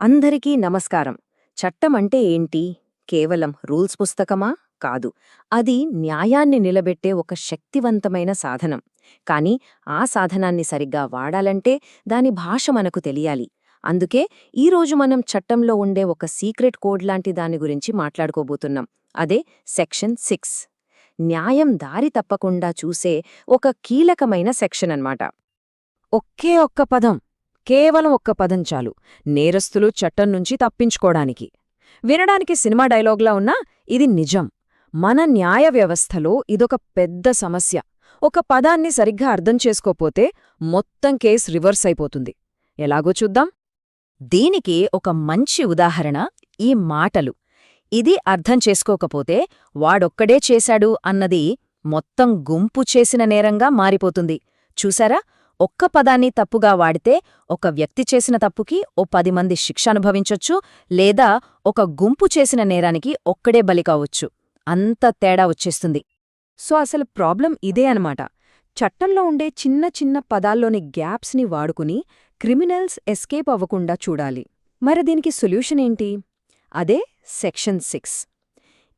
అందరికీ నమస్కారం. చట్టం అంటే ఏంటి? కేవలం రూల్స్ పుస్తకమా? కాదు. అది న్యాయాన్ని నిలబెట్టే ఒక శక్తివంతమైన సాధనం. కాని ఆ సాధనాన్ని సరిగ్గా వాడాలంటే దాని భాష మనకు తెలియాలి. అందుకే ఈరోజు మనం చట్టంలో ఉండే ఒక సీక్రెట్ కోడ్ లాంటి దాని గురించి మాట్లాడుకోబోతున్నాం. అదే సెక్షన్ సిక్స్. న్యాయం దారి తప్పకుండా చూసే ఒక కీలకమైన సెక్షన్ అన్నమాట. ఒకే ఒక్క పదం. కేవలం ఒక్క పదం చాలు. నేరస్తులు చట్టం నుంచి తప్పించుకోడానికి వినడానికి సినిమా డైలాగ్లా ఉన్నా ఇది నిజం. మన న్యాయ వ్యవస్థలో ఇదొక పెద్ద సమస్య. ఒక పదాన్ని సరిగ్గా అర్థం చేసుకోపోతే మొత్తం కేస్ రివర్స్ అయిపోతుంది. ఎలాగో చూద్దాం. దీనికి ఒక మంచి ఉదాహరణ ఈ మాటలు. ఇది అర్థం చేసుకోకపోతే వాడొక్కడే చేశాడు అన్నది మొత్తం గుంపు చేసిన నేరంగా మారిపోతుంది. చూసారా? ఒక్క పదాన్ని తప్పుగా వాడితే ఒక వ్యక్తి చేసిన తప్పుకి ఓ పది మంది శిక్ష అనుభవించొచ్చు లేదా ఒక గుంపు చేసిన నేరానికి ఒక్కడే బలికావచ్చు అంత తేడా వచ్చేస్తుంది. సో అసలు ప్రాబ్లం ఇదే అనమాట చట్టంలో ఉండే చిన్న చిన్న పదాల్లోని గ్యాప్స్ని వాడుకుని క్రిమినల్స్ ఎస్కేప్ అవ్వకుండా చూడాలి. మరి దీనికి సొల్యూషన్ ఏంటి? అదే సెక్షన్ సిక్స్.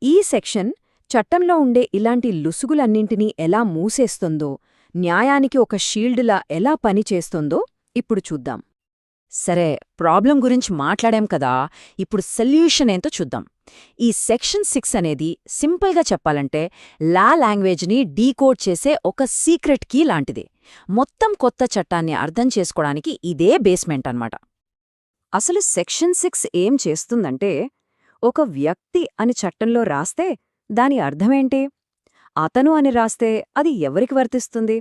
ఈ సెక్షన్ చట్టంలో ఉండే ఇలాంటి లుసుగులన్నింటినీ ఎలా మూసేస్తుందో న్యాయానికి ఒక షీల్డ్లా ఎలా పనిచేస్తుందో ఇప్పుడు చూద్దాం. సరే ప్రాబ్లం గురించి మాట్లాడాం కదా ఇప్పుడు సొల్యూషన్ ఏంతో చూద్దాం. ఈ సెక్షన్ సిక్స్ అనేది సింపుల్గా చెప్పాలంటే లా లాంగ్వేజ్ని డీకోడ్ చేసే ఒక సీక్రెట్ కీ లాంటిది. మొత్తం కొత్త చట్టాన్ని అర్థం చేసుకోవడానికి ఇదే బేస్మెంట్ అన్నమాట. అసలు సెక్షన్ సిక్స్ ఏం చేస్తుందంటే ఒక వ్యక్తి అని చట్టంలో రాస్తే దాని అర్థమేంటి అతను అని రాస్తే అది ఎవరికి వర్తిస్తుంది?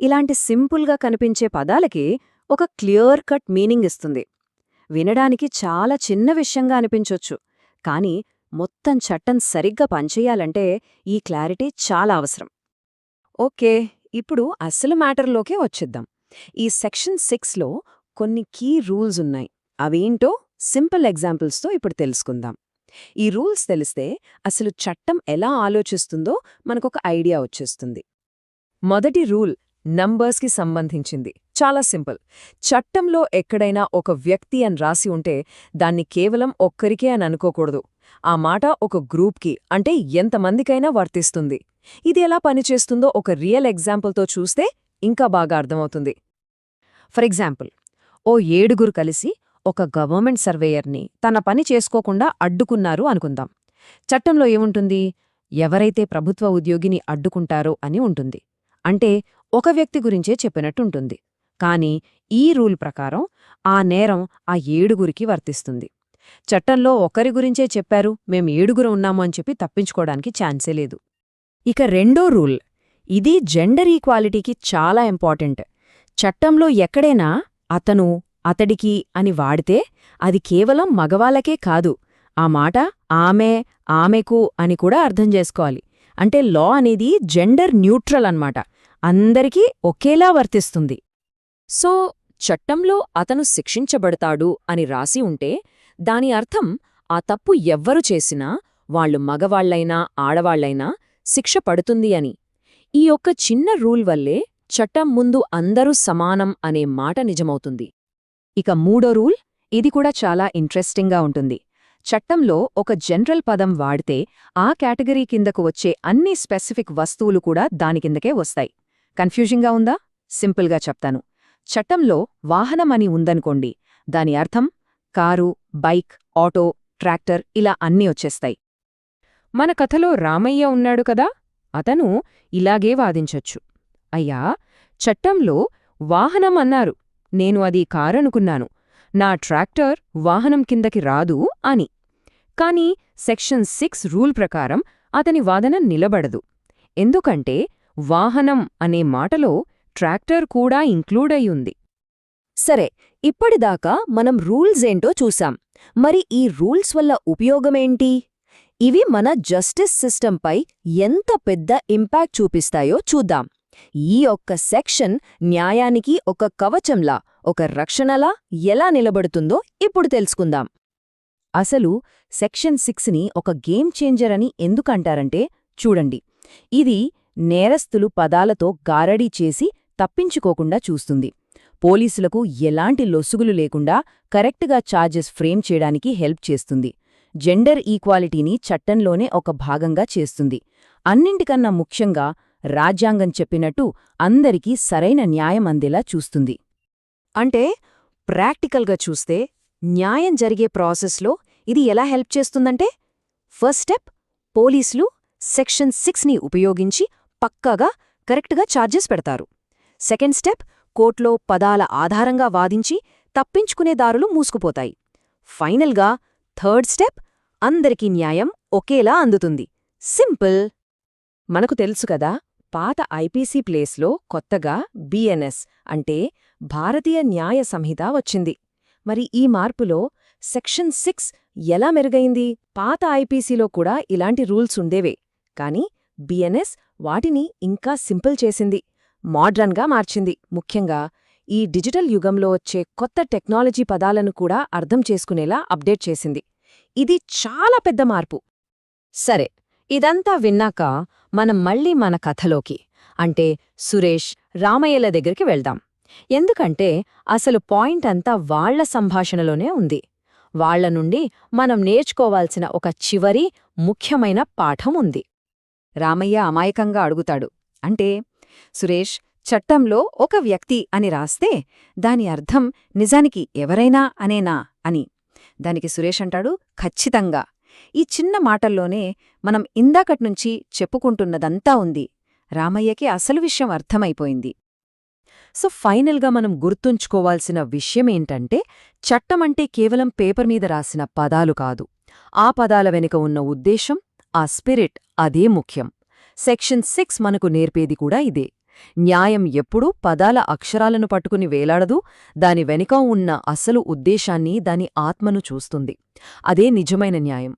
ఇలాంటి సింపుల్గా కనిపించే పదాలకి ఒక క్లియర్ కట్ మీనింగ్ ఇస్తుంది. వినడానికి చాలా చిన్న విషయంగా అనిపించొచ్చు కానీ మొత్తం చట్టం సరిగ్గా పనిచేయాలంటే ఈ క్లారిటీ చాలా అవసరం. ఓకే ఇప్పుడు అసలు మ్యాటర్లోకే వచ్చేద్దాం. ఈ సెక్షన్ సిక్స్లో కొన్ని కీ రూల్స్ ఉన్నాయి. అవేంటో సింపుల్ ఎగ్జాంపుల్స్తో ఇప్పుడు తెలుసుకుందాం. ఈ రూల్స్ తెలిస్తే అసలు చట్టం ఎలా ఆలోచిస్తుందో మనకొక ఐడియా వచ్చేస్తుంది. మొదటి రూల్ నంబర్స్కి సంబంధించింది. చాలా సింపుల్. చట్టంలో ఎక్కడైనా ఒక వ్యక్తి అని రాసి ఉంటే దాన్ని కేవలం ఒక్కరికే అని అనుకోకూడదు. ఆ మాట ఒక గ్రూప్కి అంటే ఎంతమందికైనా వర్తిస్తుంది. ఇది ఎలా పనిచేస్తుందో ఒక రియల్ ఎగ్జాంపుల్తో చూస్తే ఇంకా బాగా అర్థమవుతుంది. ఫర్ ఎగ్జాంపుల్ ఓ ఏడుగురు కలిసి ఒక గవర్నమెంట్ సర్వేయర్ని తన పని చేసుకోకుండా అడ్డుకున్నారు అనుకుందాం. చట్టంలో ఏముంటుంది? ఎవరైతే ప్రభుత్వ ఉద్యోగిని అడ్డుకుంటారో అని ఉంటుంది. అంటే ఒక వ్యక్తి గురించే చెప్పినట్టుంటుంది. కాని ఈ రూల్ ప్రకారం ఆ నేరం ఆ ఏడుగురికి వర్తిస్తుంది. చట్టంలో ఒకరి గురించే చెప్పారు మేం ఏడుగురు ఉన్నాము అని చెప్పి తప్పించుకోవడానికి ఛాన్సే లేదు. ఇక రెండో రూల్ ఇది జెండర్ ఈక్వాలిటీకి చాలా ఇంపార్టెంట్. చట్టంలో ఎక్కడైనా అతను అతడికి అని వాడితే అది కేవలం మగవాళ్ళకే కాదు. ఆ మాట ఆమె ఆమెకు అని కూడా అర్థం చేసుకోవాలి. అంటే లా అనేది జెండర్ న్యూట్రల్ అన్నమాట. అందరికీ ఒకేలా వర్తిస్తుంది. సో చట్టంలో అతను శిక్షించబడతాడు అని రాసి ఉంటే దాని అర్థం ఆ తప్పు ఎవ్వరు చేసినా వాళ్ళు మగవాళ్ళైనా ఆడవాళ్ళైనా శిక్ష పడుతుంది అని. ఈ ఒక్క చిన్న రూల్ వల్లే చట్టం ముందు అందరూ సమానం అనే మాట నిజమవుతుంది. ఇక మూడో రూల్ ఇది కూడా చాలా ఇంట్రెస్టింగ్గా ఉంటుంది. చట్టంలో ఒక జనరల్ పదం వాడితే ఆ కేటగిరీ కిందకు వచ్చే అన్ని స్పెసిఫిక్ వస్తువులు కూడా దాని కిందకే వస్తాయి. కన్ఫ్యూజింగ్గా ఉందా? సింపుల్గా చెప్తాను. చట్టంలో వాహనం అని ఉందనుకోండి దాని అర్థం కారు బైక్ ఆటో ట్రాక్టర్ ఇలా అన్నీ వచ్చేస్తాయి. మన కథలో రామయ్య ఉన్నాడు కదా అతను ఇలాగే వాదించొచ్చు. అయ్యా చట్టంలో వాహనం అన్నారు. నేను అది కారనుకున్నాను. నా ట్రాక్టర్ వాహనం కిందకి రాదు అని. కాని సెక్షన్ సిక్స్ రూల్ ప్రకారం అతని వాదన నిలబడదు. ఎందుకంటే వాహనం అనే మాటలో ట్రాక్టర్ కూడా ఇంక్లూడ్ అయ్యుంది సరే ఇప్పటిదాకా మనం రూల్స్ ఏంటో చూసాం మరి ఈ రూల్స్ వల్ల ఉపయోగమేంటి? ఇవి మన జస్టిస్ సిస్టంపై ఎంత పెద్ద ఇంపాక్ట్ చూపిస్తాయో చూద్దాం. ఈ ఒక్క సెక్షన్ న్యాయానికి ఒక కవచంలా ఒక రక్షణలా ఎలా నిలబడుతుందో ఇప్పుడు తెలుసుకుందాం. అసలు సెక్షన్ సిక్స్ని ఒక గేమ్ చేంజర్ అని ఎందుకంటారంటే చూడండి. ఇది నేరస్తులు పదాలతో గారడీ చేసి తప్పించుకోకుండా చూస్తుంది. పోలీసులకు ఎలాంటి లొసుగులు లేకుండా కరెక్ట్గా ఛార్జెస్ ఫ్రేమ్ చేయడానికి హెల్ప్ చేస్తుంది. జెండర్ ఈక్వాలిటీని చట్టంలోనే ఒక భాగంగా చేస్తుంది. అన్నింటికన్నా ముఖ్యంగా రాజ్యాంగం చెప్పినట్టు అందరికీ సరైన న్యాయం అందేలా చూస్తుంది. అంటే ప్రాక్టికల్గా చూస్తే న్యాయం జరిగే ప్రాసెస్లో ఇది ఎలా హెల్ప్ చేస్తుందంటే ఫస్ట్ స్టెప్ పోలీసులు సెక్షన్ సిక్స్ని ఉపయోగించి పక్కాగా కరెక్ట్గా ఛార్జెస్ పెడతారు. సెకండ్ స్టెప్ కోర్టులో పదాల ఆధారంగా వాదించి తప్పించుకునే దారులు మూసుకుపోతాయి. ఫైనల్గా థర్డ్ స్టెప్ అందరికీ న్యాయం ఒకేలా అందుతుంది. సింపుల్! మనకు తెలుసు కదా! పాత ఐపీసీ ప్లేస్లో కొత్తగా బిఎన్ఎస్ అంటే భారతీయ న్యాయ సంహిత వచ్చింది. మరి ఈ మార్పులో సెక్షన్ సిక్స్ ఎలా మెరుగైంది? పాత ఐపీసీలో కూడా ఇలాంటి రూల్స్ ఉండేవే. కాని బిఎన్ఎస్ వాటిని ఇంకా సింపుల్ చేసింది. మోడ్రన్గా మార్చింది. ముఖ్యంగా ఈ డిజిటల్ యుగంలో వచ్చే కొత్త టెక్నాలజీ పదాలను కూడా అర్థం చేసుకునేలా అప్డేట్ చేసింది. ఇది చాలా పెద్ద మార్పు. సరే ఇదంతా విన్నాక మనం మళ్ళీ మన కథలోకి అంటే సురేష్ రామయ్యల దగ్గరికి వెళ్దాం. ఎందుకంటే అసలు పాయింట్ అంతా వాళ్ళ సంభాషణలోనే ఉంది. వాళ్ళ నుండి మనం నేర్చుకోవాల్సిన ఒక చివరి ముఖ్యమైన పాఠం ఉంది. రామయ్య అమాయకంగా అడుగుతాడు. అంటే సురేష్ చట్టంలో ఒక వ్యక్తి అని రాస్తే దాని అర్థం నిజానికి ఎవరైనా అనేనా అని. దానికి సురేష్ అంటాడు ఖచ్చితంగా. ఈ చిన్న మాటల్లోనే మనం ఇందాకట్నుంచి చెప్పుకుంటున్నదంతా ఉంది. రామయ్యకి అసలు విషయం అర్థమైపోయింది. సో ఫైనల్గా మనం గుర్తుంచుకోవాల్సిన విషయమేంటంటే చట్టమంటే కేవలం పేపర్ మీద రాసిన పదాలు కాదు. ఆ పదాల వెనుక ఉన్న ఉద్దేశం ఆ స్పిరిట్ అదే ముఖ్యం. సెక్షన్ సిక్స్ మనకు నేర్పేది కూడా ఇదే. న్యాయం ఎప్పుడూ పదాల అక్షరాలను పట్టుకుని వేలాడదు దాని వెనుక ఉన్న అసలు ఉద్దేశాన్ని దాని ఆత్మను చూస్తుంది. అదే నిజమైన న్యాయం.